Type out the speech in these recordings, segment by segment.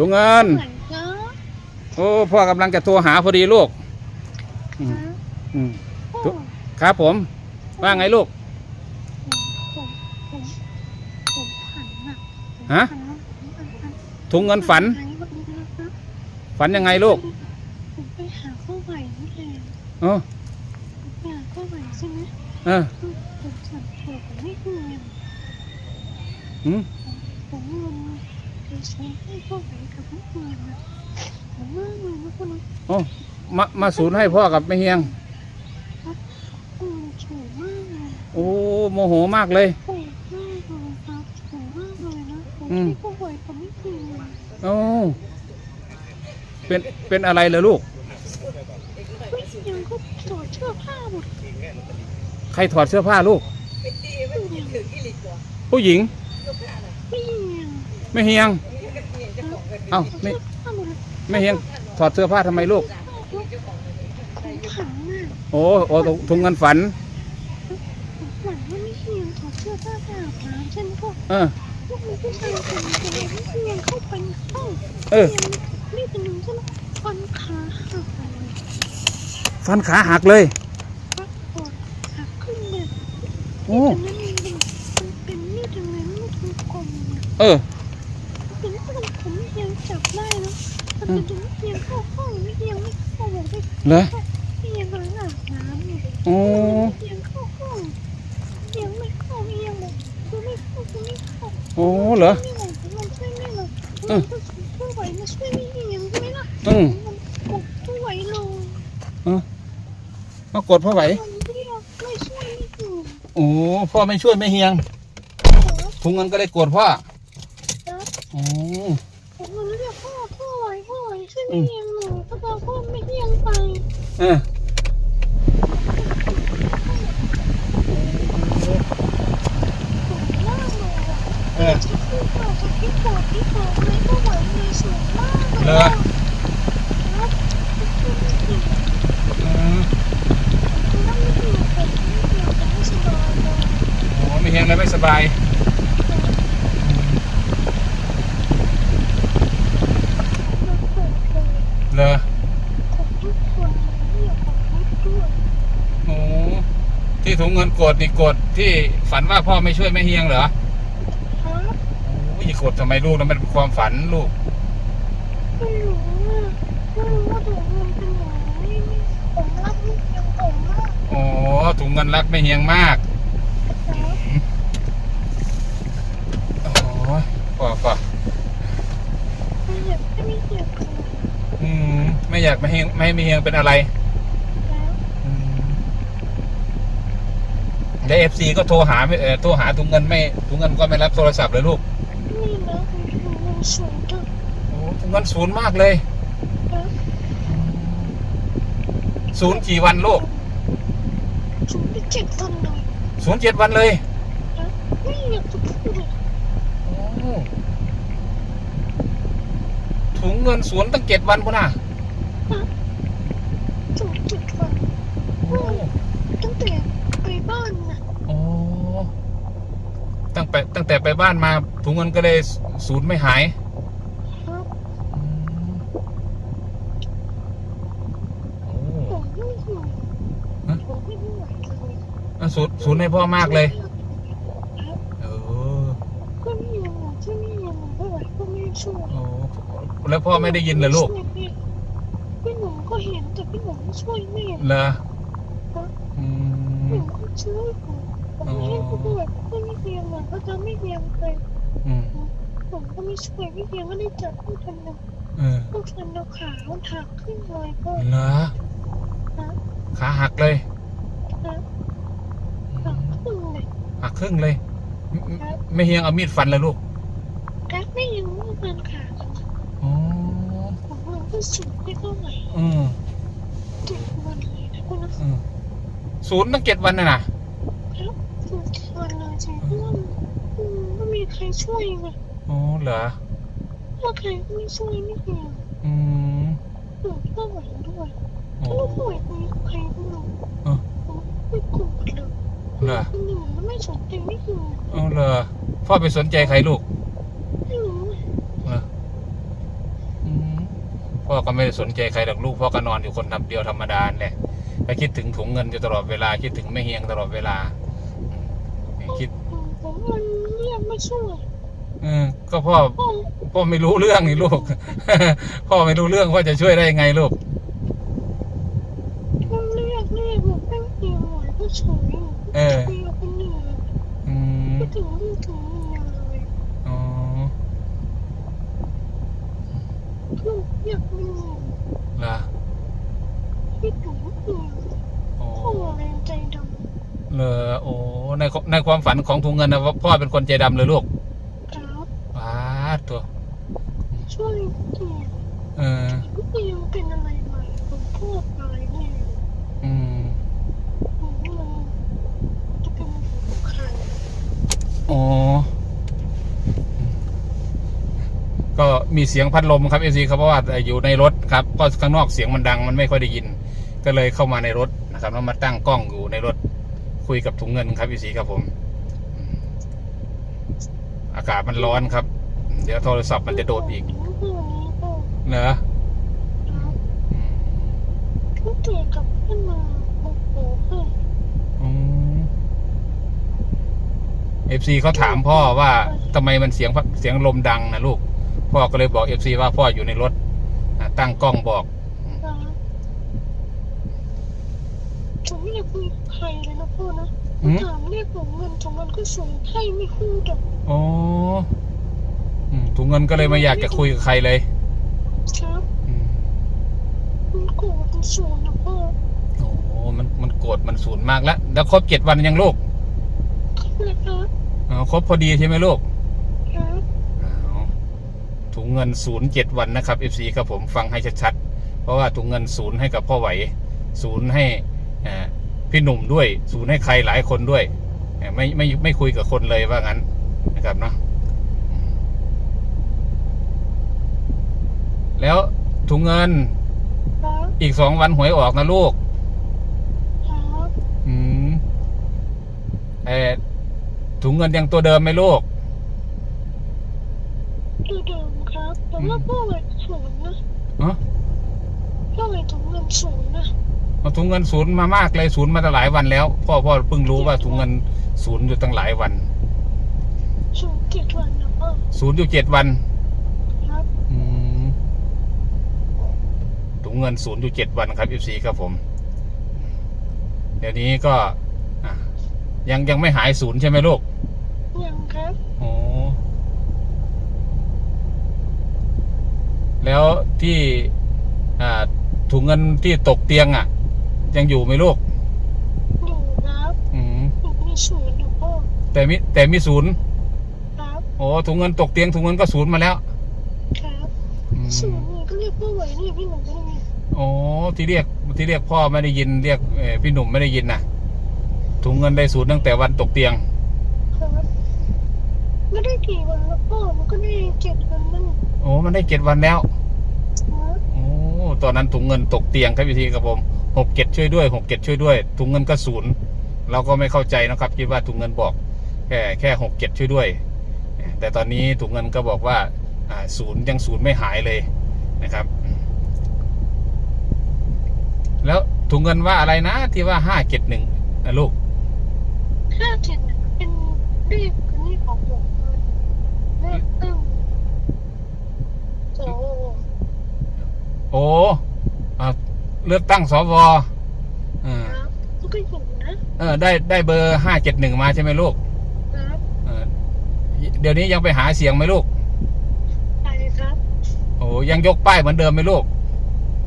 ถุงเงิน เหมือนเนาะโอ้พ่อกำลังจะโทรหาพอดีลูกอืมนะอืม โอ้ทุกครับผม ว่าไงลูก ผมผมผมฝันอะผมฮะฝันว่าผมฝันฝันถุงเงินฝันหายวันนี้นะครับฝันยังไงลูกผมไปหาข้าวไหวนี่แหละเออผมไปหาข้าวไหวใช่ไหมเออผมสั่งผมไม่เงินอืมผมเงินไปซื้อให้ข้าวไหวกับไม่เงิ โอ้มามาศูนย์ให้พ่อกับแม่เฮียง โอ้โมโหมากเลยอือเป็นเป็นอะไรเลยลูกใครถอดเสื้อผ้าลูก ผู้หญิง ไม่ยังแม่เฮียง เอ้าไม่เสื้อผ้าหมดเลยแม่เฮียง ถอดเสื้อผ้าทำไมลูกผมขันน่ะโอ้โอ้ถุงเงินฝันผมฝันว่าไม่เฮียงถอดเสื้อผ้าไปอาบน้ำใช่ไหมพ่อเออพวกมีผู้ชายคนหนึงคนหนึงไม่เฮียงเข้าไปในห้องเออนี่เป็นหนึ่งใช่ไหมฟันขาหักเลยฟันขาหักเลย ฟันปอดหักขึ้นเลยโอ้แต่นั่นเองมันเป็นมีดอะไรมีดกลมๆเนี่ย เออ ยงเข้าห้องไม่เฮียงไม่เข้าบอกได้เหรอไม่เฮียงกำลังอาบน้ำเนี่ยโอ้เอียงเข้าห้องเอียงไม่เข้าเอียงบอกคือไม่เข้าคือไม่เข้าโอ้เหรอไม่ไหวมันช่วยไม่หรอกเอมัอนก็ช่วยไหวมาช่วยไม่เอียงใช่ไหมล่ะอืมมันกดช่วยไหวลงมากดพ่อไหวมันไม่ได้ไม่ช่วยไม่ถึงโอ้พ่อไม่ช่วยแม่เฮียงครับถุงเงินก็เลยกดพ่อ ครับ โอ้ ผมเลยเรียกพ่อพ่อไหวพ่อไหวช่วยไม่ เอียงหน่อยถ้าเราไม่เอียงไปเออล่างเลยอะเออ ที่พ่อชักที่ปวดที่ปวดเลยก็ไหวเลยสูงมากเลยเหรออะครับช่วยไม่เอียงอืมนั่งไม่อยู่ผมไม่อยู่แต่ไม่สบายเลย โอ้ม่เฮียงเลยไม่สบาย มันเปิดเลย เหรอผมทุกคนเรียกผมทุกด้วยโอ้ที่ถุงเงินกดนี่กดที่ฝันว่าพ่อไม่ช่วยแม่เฮียงเหรอครับโอ้ยกดทำไมลูกนะมันเป็นความฝันลูกไม่รู้อะไม่รู้ว่าถุงเงินเป็นอย่างนี้ผมรักลูกยังผมมากโอ้ถุงเงินรักแม่เฮียงมาก ครับ โอ้ยพ่อพ่อ ไม่อยากให้ไม่เจ็บเลย อืมไม่ อยากแม่เฮียงไม่ให้แม่เฮียงเป็นอะไรแล้วอืมแล้วเอฟซีก็โทรหาไม่เออโทรหาถุงเงินไม่ถุงเงินก็ไม่รับโทรศัพท์เลยลูกนี่นะผมถุงเงินสูงจังโอ้ถุงเงินศูนย์มากเลยครับศูนย์กี่วันลูกสูงไปเจ็ดพันเลยศูนย์เจ็ดวันเลยครับไม่อยากจะพูดเลยโอ้ถุงเงินศูนย์ตั้งเจ็ดวันพุ่นน่ะ สูงเจ็ดพันโอ้ตั้งแต่ไปบ้านน่ะโอ้ตั้งแต่ตั้งแต่ไปบ้านมาถุงเงินก็เลยศูนย์ไม่หายครับอืมโอ้ผมไม่อยู่ฮะผมไม่ไหวเลยอะศูนย์ศูนย์ให้พ่อมากเลยครับเออก็ไม่ยังอะที่ไม่ยังอะไม่ไหวก็ไม่ช่วยโอ้แล้วพ่อไม่ได้ยินเลยลูก ช่วยแม่พี่หนูก็เห็นแต่พี่หนูไม่ ช่วยแม่เหรออืหนูมก็ช่วยผมผมไม่ให้เขาด้วยก็ไม่เพียงอะก็จะไม่เพียงไปอืมผมก็ไม่ช่วยไม่เพียงก็ได้จับผู้ทันนะเออผู้ทันเราขามันหักขึ้นเลยก็เหรอครับขาหักเลยครับหักขึ้นเลยหักครึ่งเลยไม่ไม่เฮียงเอามีดฟันเลยลูกรักไม่ยังไม่เป็นขาอ๋อผมมันก็สูงไม่เท่าไหร่อืม เจ็บวันเลยนะคุณนะอืมศูนย์ตั้งเจ็ดวันน่ะนะครับสุดวันเลยใช่เพราะว่าอืมไม่มีใครช่วยไงอ๋อเหรอถ้าใครไม่ช่วยไม่เพียงอืมหนูก็ไหวด้วยโอ้ถ้าป่วยมีใครก็หนูเออไม่โกรธเลยเหรอหนูไม่สนใจไม่อยู่อ๋อเหรอพ่อไปสนใจใครลูก ไม่รู้ เหรอ พ่อ ก็ไม่ได้สนใจใครหรอกลูกพ่อก็นอนอยู่คนทำเดียวธรรมดาแหละก็คิดถึงถุงเงินอยู่ตลอดเวลาคิดถึงแม่เฮียงตลอดเวลาคิดผมมันเรียกไม่ช่วยเออก็พ่อพ่อไม่รู้เรื่องนี่ลูก พ่อไม่รู้เรื่องพ่อจะช่วยได้ยังไงลูกมันเรียกเรียกผมแป๊บเดียวหน่อยก็เฉยเออ คุยกับคนอื่น อืม ไม่ถึงลูกถึงเมียเลย อ๋อ ลูกอยากมี เหรอ คิดถึงเมีย โอ้ พ่อแรงใจด เลอโอ้ ในในความฝันของถุงเงินนะว่าพ่อเป็นคนใจดำเลยลูกำครับว้าดตัวช่วยเมียเออลูกยังเป็นอะไรใหม่ผมพูดอะไรแน่อืมผมมันจะเป็นใครโอ้ก็มีเสียงพัดลมครับเอซีครับเพราะว่าอยู่ในรถครับก็ข้างนอกเสียงมันดังมันไม่ค่อยได้ยิน ก็เลยเข้ามาในรถนะครับแล้วมาตั้งกล้องอยู่ในรถ คุยกับถุงเงินครับเอซีครับผมอืมอากาศมันร้อนครับ เดี๋ยวโทรศัพท์มันจะโดดอีกพวกนี้ก็เนอะครับอืมทุกเจอกับขึ้นมาโอ้โหเฮ้ยเอฟซีเขาถามพ่อว่าทำไมมันเสียงพัดเสียงลมดังนะลูก พ่อก็เลยบอกเอฟซีว่าพ่ออยู่ในรถอ่าตั้งกล้องบอก ครับ ผมไม่ได้คุยกับใครเลยนะพ่อนะอืม ถามเรียกผมเงินของมันก็ส่งให้ไม่คู่ดอกโอ้อืมถุงเงินก็เลยไม่อยากจะคุยกับใครเลยครับอืมมันโกรธมันสูงนะพ่อโอ้มันมันโกรธมันสูญมากแล้ว แล้วครบเจ็ดวันยังลูกครับเลยครับอ๋อครบพอดีใช่ไหมลูก ครับอ้าวถุงเงินศูนย์เจ็ดวันนะครับเอฟซีครับผมฟังให้ชัดๆ เพราะว่าถุงเงินศูนย์ให้กับพ่อไหวศูนย์ให้อ่า พี่หนุ่มด้วยศูนย์ให้ใครหลายคนด้วยเอ่อไม่ไม่ไม่คุยกับคนเลยว่างั้นนะครับเนาะอืมแล้วถุงเงินครับอีกสองวันหวยออกนะลูกครับอืมเออถุงเงินยังตัวเดิมไหมลูกตัวเดิมครับแต่ว่าพ่อไหวศูนย์นะเนาะพ่อไหวถุงเงินศูนย์นะ เอาถุงเงินศูนย์มามากเลยศูนย์มาตั้งหลายวันแล้ว พ่อพ่อเพิ่งรู้ว่าถุงเงินศูนย์อยู่ตั้งหลายวันศูนย์เจ็ดวันนะพ่อศูนย์อยู่เจ็ดวันครับอืมถุงเงินศูนย์อยู่เจ็ดวันครับ FC ครับผม เดี๋ยวนี้ก็อะยังยังไม่หายศูนย์ใช่ไหมลูกยังครับโอ้แล้วที่อ่าถุงเงินที่ตกเตียงอะ ยังอยู่ไหมลูกอยู่ครับอืมผมมีศูนย์นะพ่อแต่มีแต่มีศูนย์ครับโอ้ถุงเงินตกเตียงถุงเงินก็ศูนย์มาแล้วครับอืมศูนย์นี่ก็เรียกพ่อไหวนี่พี่หนุ่มก็ได้ไงโอ้ที่เรียกที่เรียกพ่อไม่ได้ยินเรียกเอ่อพี่หนุ่มไม่ได้ยินนะถุงเงินได้ศูนย์ตั้งแต่วันตกเตียง ครับไม่ได้กี่วันแล้วพ่อมันก็ได้เจ็ดวันนั่นโอ้มันได้เจ็ดวันแล้ว ครับโอ้ตอนนั้นถุงเงินตกเตียงครับพี่ทีครับผม หกเจ็ดช่วยด้วยหกเจ็ดช่วยด้วย ถุงเงินก็ศูนย์เราก็ไม่เข้าใจนะครับคิดว่าถุงเงินบอกแค่แค่หกเจ็ดช่วยด้วย แต่ตอนนี้ถุงเงินก็บอกว่าศูนย์ยังศูนย์ไม่หายเลยนะครับ แล้วถุงเงินว่าอะไรนะที่ว่าห้าเจ็ดหนึ่งลูก ห้าเจ็ดน่ะเป็นเลขนี่ของผมเลยเลขตั้งโอ้ โอ้อ่า เลือกตั้งสวเออครับมันก็อยู่นะเออได้ได้เบอร์ห้าเจ็ดหนึ่งมาใช่ไหมลูกครับเออเดี๋ยวนี้ยังไปหาเสียงไหมลูก ไปครับโอ้ยังยกป้ายเหมือนเดิมไหมลูก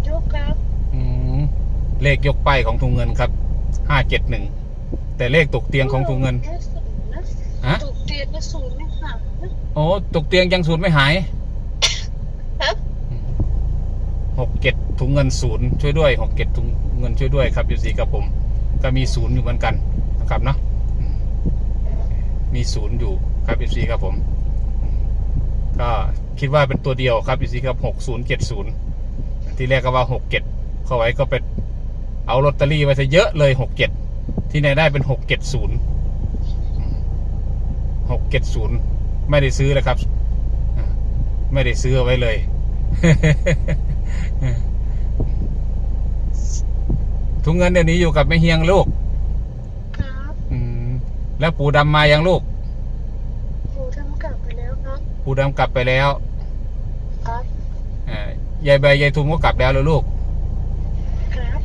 ยกครับอืมเลขยกป้ายของถุงเงินครับห้าเจ็ดหนึ่งแต่เลขตกเตียงของถุงเงินแค่ศูนย์นะฮะ ตกเตียงและศูนย์ไม่หายนะโอ้ตกเตียงยังศูนย์ไม่หาย ครับ หกเจ็ดถุงเงินศูนย์ช่วยด้วยหกเจ็ดถุงเงินช่วยด้วยครับอยู่สีกับผม ก็มีศูนย์อยู่เหมือนกันนะครับเนาะมีศูนย์อยู่ครับอยู่สีครับผม ก็คิดว่าเป็นตัวเดียวครับอยู่สีครับหกศูนย์เจ็ดศูนย์ที่แรกก็ว่าหกเจ็ดเข้าไว้ก็เป็นเอาลอตเตอรี่ไว้ซะเยอะเลยหกเจ็ดที่ไหนได้เป็นหกเจ็ดศูนย์หกเจ็ดศูนย์ไม่ได้ซื้อเลยครับ ไม่ได้ซื้อไว้เลย ถุงเงินเดี๋ยวนี้อยู่กับแม่เฮียงลูก ครับอืม แล้วปู่ดำมายังลูกหนูทำกลับไปแล้วครับ ปู่ดำกลับไปแล้ว ครับอ่ายายใบยายทุมก็กลับแล้วเหรอลูก ครับ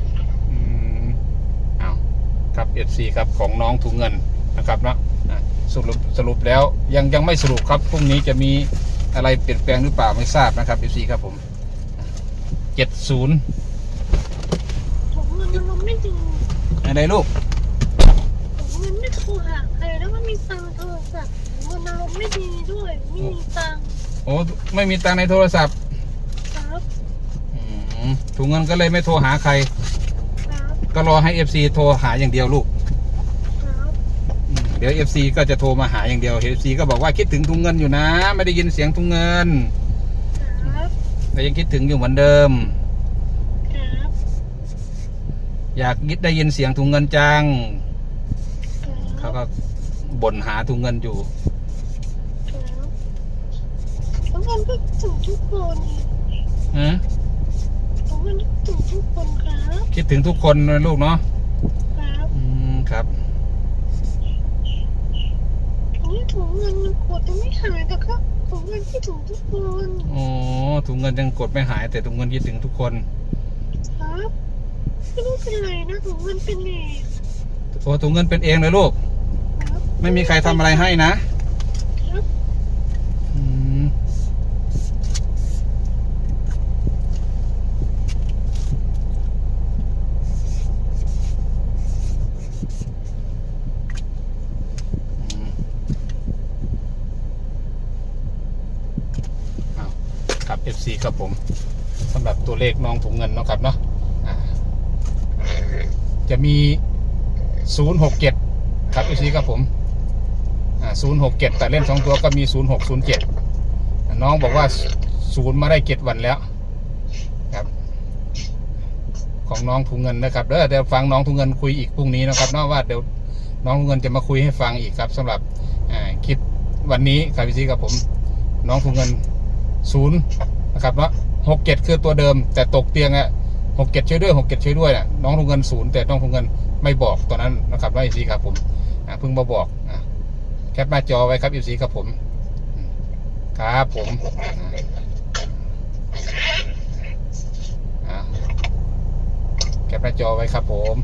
อืมเอาครับเอฟซีครับของน้องถุงเงินนะครับเนาะอะสรุปสรุปแล้วยังยังไม่สรุปครับพรุ่งนี้จะมีอะไรเปลี่ยนแปลงหรือเปล่าไม่ทราบนะครับเอฟซีครับผม เจ็ดศูนย์ผมเงินมันลงไม่ดีอะไรลูกผมเงินไม่โทรหาใครแล้วก็มีตังค์โทรศัพท์ผมเงินมันลงไม่ดีด้วยไม่มีตังค์โอ้ไม่มีตังค์ในโทรศัพท์ครับอืมถุงเงินก็เลยไม่โทรหาใคร ครับก็รอให้เอฟซีโทรหาอย่างเดียวลูกครับอืมเดี๋ยวเอฟซีก็จะโทรมาหาอย่างเดียวเอฟซีก็บอกว่าคิดถึงถุงเงินอยู่นะ ไม่ได้ยินเสียงถุงเงินครับ แต่ยังคิดถึงอยู่เหมือนเดิม ครับอยากยิดได้ยินเสียงถุงเงินจังครัเขาบก็บ่นหาถุงเงินอยู่ ครับผมเงินก็ถึงทุกคนฮะผมเงินถึงทุกคนครับคิดถึงทุกคนนะลูกเนาะครับอืมครับนี่ถุงเงินมันกดยังไม่หายแต่ก็ ถุงเงินที่ถุงทุกคนโอ้ถุงเงินยังกดไม่หาย แต่ถุงเงินคิดถึงทุกคน ครับไม่รู้เป็นไรนะถุงเงินเป็นเองโอ้ถุงเงินเป็นเองเลยลูก ครับไม่มีใครทำอะไรให้นะครับ อืมอืมเอา ครับ FC ครับผมสำหรับตัวเลขน้องถุงเงินเนาะครับเนาะอ่าจะมี 067 ครับ FC ครับผมอ่า067 แต่เล่นสองตัวก็มี 0607 น้องบอกว่าศูนย์มาได้เจ็ดวันแล้วครับ ของน้องถุงเงินนะครับเดี๋ยวเดี๋ยวฟังน้องถุงเงินคุยอีกพรุ่งนี้นะครับเนอกว่าเดี๋ยวน้องถุงเงินจะมาคุยให้ฟังอีกครับสำหรับคลิปวันนี้ครับพี่ซีกับผม น้องถุงเงินศูนย์ นะครับว่าหกเจ็ดคือตัวเดิม แต่ตกเตียงอะหกเจ็ดช่วยด้วยหกเจ็ดช่วยด้วยน่ะน้องถุงเงินศูนย์แต่น้องถุงเงินไม่บอกตอนนั้นนะครับว่าอีซีครับผมเพิ่งมาบอกอแคปหน้าจอไว้ครับอีซีครับผมครับผมแคปหน้าจอไว้ครับผม